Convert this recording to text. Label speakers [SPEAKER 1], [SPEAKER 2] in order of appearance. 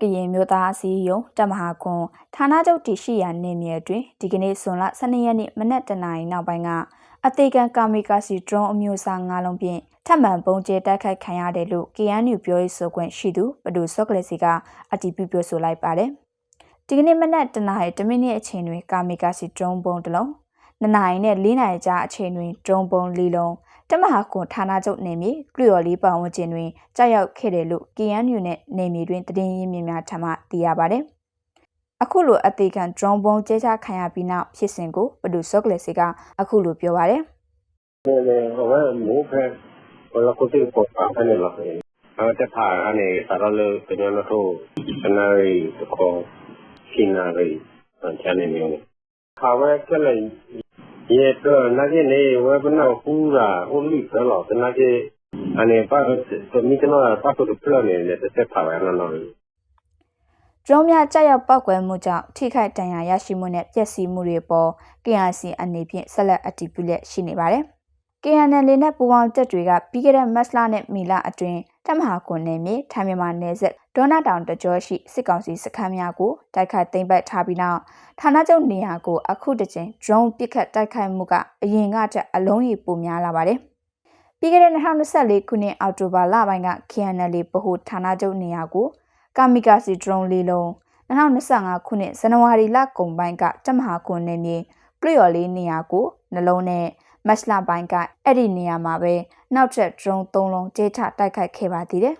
[SPEAKER 1] ကရင်မျိုးသားအစည်းအရုံးတမဟာကွန်ဌာနချုပ်တည်ရှိရာနေမြေအတွင်းဒီကနေ့ဇွန်လ12ရက်နေ့မနက်တနာရီနောက်ပိုင်းကအသေးခံကာမီကာစီဒရုန်းအမျိုးအစား၅လုံးဖြင့်ထပ်မံပုံကျဲတိုက်ခိုက်ခံရတယ်လို့ KNU ပြောရေးဆိုခွင့်ရှိသူဘဒူစော့ကလေးစီကအတည်ပြုပြောဆိုလိုက်ပါတယ်။ဒီကနေ့မနက်တနာရီ10မိနစ်အချိန်တွင်ကာမီကာစီဒရုန်းပုံတစ်လုံး 2နာရီနဲ့4နာရီကြာအချိန်တွင်ဒရုန်းပုံ၄လုံးတမဟာကွန်ဌာနချုပ်နေမြေကလျော်လေးပတ်ဝန်းကျင်တွင်ကြောက်ရောက်ခဲ့တယ်လို့ KNU နဲ့နေမြေတွင်တည်င်းရင်းမြစ်များထံမှသိရပါတယ်။အခုလိုအသေးခံ drone ပုံကျဲချခံရပြီးနောက်ဖြစ်စဉ်ကိုဘဒူစော့ကလေးစီကအခုလိုပြောပါတယ်
[SPEAKER 2] နေနေဟိုကမိုးဖက်ဘလကိုတိပေါ်ပါနေလားအဲ့တဖာအနေသာရလို့ကျွန်တော်တို့စနေရီတော့ရှင်းနာရီချန်နေမျိုးခါဝဲကလေး ရေတော့နာကြီးနေဝဲဘနောက်ပူရာဟိုလိတော့တနာကြီးအနေပါတော့မိကနောပတ်တော့ပြလို့နေတဲ့တက်ဖာပဲနော်နော်။
[SPEAKER 1] drone များကြောက်ရောက်ပောက်ကွဲမှုကြောင့်ထိခိုက်ဒဏ်ရာရရှိမှုနဲ့ပျက်စီးမှုတွေပေါ် KRC အနေဖြင့်ဆက်လက်အတည်ပြုလက်ရှိနေပါတယ်။ KNL နဲ့ပူးပေါင်းတပ်တွေကပြီးခဲ့တဲ့မတ်လနဲ့မီလအတွင်းတမဟာကွန်နယ်မြေထိုင်းမြန်မာနယ်စပ်ဒေါနာတောင်တကြောရှိစစ်ကောင်စီစခန်းများကိုတိုက်ခိုက်သိမ်းပိုက်ထားပြီးနောက်ဌာနချုပ်နေရာကိုအခုတစ်ကြိမ် drone ပစ်ခတ်တိုက်ခိုက်မှုကအရင်ကတည်းကအလုံးကြီးပိုများလာပါတယ်။ပြီးခဲ့တဲ့2024ခုနှစ်အောက်တိုဘာလပိုင်းက KNL ဗဟိုဌာနချုပ်နေရာကိုကာမီကာစီ drone လေးလုံး2025ခုနှစ်ဇန်နဝါရီလကုန်ပိုင်းကတမဟာကွန်နယ်မြေကလျော်လေးနေရာကိုနှလုံးနဲ့ မတ်လပိုင်းကအဲ့ဒီနေရာမှာပဲနောက်ထပ် drone 3လုံးကျေးချတိုက်ခိုက်ခဲ့ပါသေးတယ်